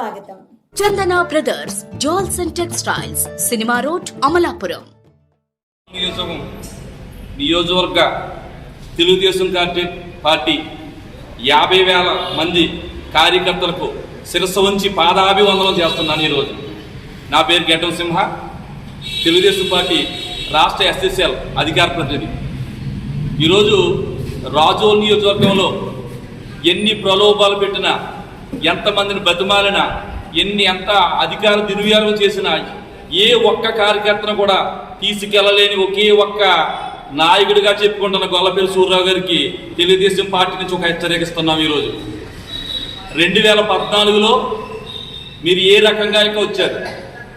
స్వాగతం. Chandana brothers jewels and textiles cinema road Amalapuram. నియోజకవర్గం నియోజకవర్గ తెలుగుదేశం పార్టీ పార్టీ యాభై వేల మంది కార్యకర్తలకు శిరస్సు ఉంచి పాదాభివందనం చేస్తున్నాను ఈరోజు. నా పేరు గెటం సింహ తెలుగుదేశం పార్టీ రాష్ట్ర ఎస్ఎస్ఎల్ అధికార ప్రతినిధి. ఈరోజు రాజోల్ నియోజకవర్గంలో ఎన్ని ప్రలోభాలు పెట్టినా ఎంతమందిని బతిమాలినా ఎన్ని ఎంత అధికార దుర్వినియోగం చేసినా ఏ ఒక్క కార్యకర్తను కూడా తీసుకెళ్ళలేని ఒకే ఒక్క నాయకుడిగా చెప్పుకుంటున్న గొల్లపల్లి సూర్యరావు గారికి తెలుగుదేశం పార్టీ నుంచి ఒక హెచ్చరికిస్తున్నాం ఈరోజు. రెండు వేల పద్నాలుగులో మీరు ఏ రకంగా ఇంకా వచ్చారు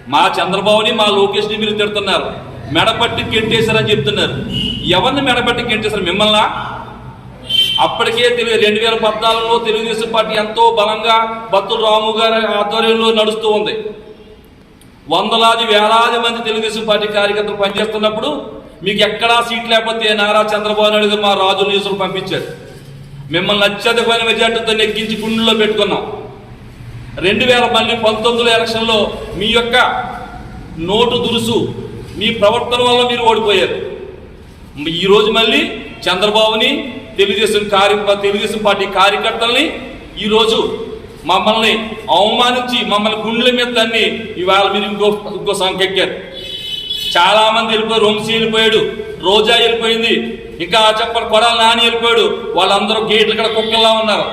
మా చంద్రబాబుని మా లోకేష్ని మీరు తిడుతున్నారు మెడపట్టి కెంటేశారని చెప్తున్నారు. ఎవరిని మెడపట్టి కెంటేశారు మిమ్మల్ని? అప్పటికే తెలుగు రెండు వేల పద్నాలుగులో తెలుగుదేశం పార్టీ ఎంతో బలంగా భక్తులు రాము గారి ఆధ్వర్యంలో నడుస్తూ ఉంది. వందలాది వేలాది మంది తెలుగుదేశం పార్టీ కార్యకర్తలు పనిచేస్తున్నప్పుడు మీకు ఎక్కడా సీట్ లేకపోతే నారా చంద్రబాబు నాయుడు గారు మా రాజు నియోజకవర్గం పంపించారు. మిమ్మల్ని అత్యధికమైన మెజార్టీతో నెగ్గించి గుండెల్లో పెట్టుకున్నాం. రెండు వేల మళ్ళీ పంతొమ్మిదిలో ఎలక్షన్లో మీ యొక్క నోటు దురుసు మీ ప్రవర్తన వల్ల మీరు ఓడిపోయారు. ఈరోజు మళ్ళీ చంద్రబాబుని తెలుగుదేశం కార్య తెలుగుదేశం పార్టీ కార్యకర్తల్ని ఈరోజు మమ్మల్ని అవమానించి మమ్మల్ని గుండెల మీద తన్ని ఇవాళ మీరు ఇంకో ఇంకో సంకెక్కారు చాలా మంది వెళ్ళిపోయారు వంశీ వెళ్ళిపోయాడు రోజా వెళ్ళిపోయింది ఇంకా చెప్పని కొడాలి నాని వెళ్ళిపోయాడు వాళ్ళందరూ గేట్లు ఇక్కడ కుక్కల్లా ఉన్నారు.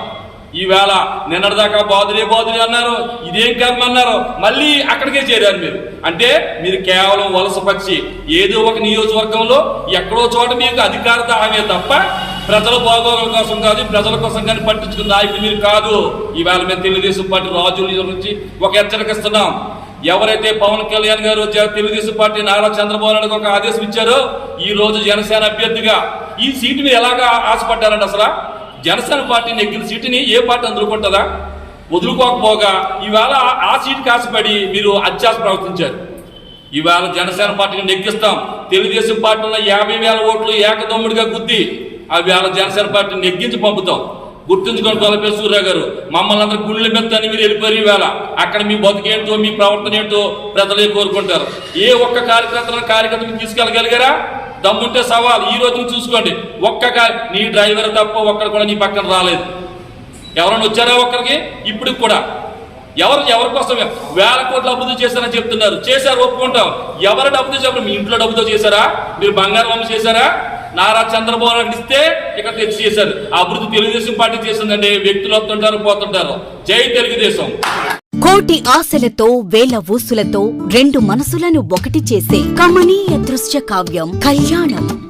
ఈవేళ నిన్నటిదాకా బాదులే బాదులే అన్నారు ఇదేం కర్మ అన్నారు మళ్ళీ అక్కడికే చేరారు మీరు. అంటే మీరు కేవలం వలస పక్షి ఏదో ఒక నియోజకవర్గంలో ఎక్కడో చోట మీకు అధికారత ఆమె తప్ప ప్రజల బాగోగుల కోసం కాదు ప్రజల కోసం కానీ పట్టించుకున్న నాయకులు మీరు కాదు. ఈవేళ మేము తెలుగుదేశం పార్టీ రాజుల నుంచి ఒక హెచ్చరిక ఇస్తున్నాం. ఎవరైతే పవన్ కళ్యాణ్ గారు తెలుగుదేశం పార్టీ నారా చంద్రబాబు నాయుడు ఒక ఆదేశం ఇచ్చారో ఈ రోజు జనసేన అభ్యర్థిగా ఈ సీటు మీద ఎలాగా ఆశపడ్డారండి అసలు? జనసేన పార్టీ నెగ్గిన సీటుని ఏ పార్టీ అందుకుంటుందా వదులుకోకపోగా ఈవేళ ఆ- ఆ సీటుకి ఆశపడి మీరు అత్యాశ ప్రవర్తించారు. ఈవేళ జనసేన పార్టీని నెగ్గిస్తాం. తెలుగుదేశం పార్టీలో యాభై వేల ఓట్లు ఏకదమ్ముడిగా గుద్ది అవి వేళ జనసేన పార్టీని నెగ్గించి పంపుతాం. గుర్తుంచుకోండి తొలపే సూర్య గారు మమ్మల్ని అందరూ గుళ్ళ మెత్తని మీరు వెళ్ళిపోయారు ఈవేళ. అక్కడ మీ బతుకేంటో మీ ప్రవర్తన ఏంటో ప్రజలే కోరుకుంటారు. ఏ ఒక్క కార్యకర్తలను కార్యకర్తను తీసుకెళ్ళగలిగారా? దమ్ముంటే సవాల్. ఈ రోజు చూసుకోండి. ఒక్క నీ డ్రైవర్ తప్ప ఒక్కరు కూడా నీ పక్కన రాలేదు. ఎవరైనా వచ్చారా ఒక్కరికి? ఇప్పుడు కూడా. ఎవరు ఎవరి కోసం వేల కోట్లు అభివృద్ధి చేశారని చెప్తున్నారు. చేశారు ఒప్పుకుంటాం. ఎవరు డబ్బుతో చెప్పండి మీ ఇంట్లో డబ్బుతో చేశారా? మీరు బంగారం అమ్మ చేశారా? నారా చంద్రబాబు నాయుడు ఇస్తే ఇక్కడ తెచ్చి చేశారు. ఆ అభివృద్ధి తెలుగుదేశం పార్టీ చేసిందండి వ్యక్తులు వస్తుంటారు పోతుంటారు. జై తెలుగుదేశం. కోటి ఆశలతో వేల ఊసులతో రెండు మనసులను ఒకటి చేసే కమనీయ దృశ్య కావ్యం కళ్యాణం.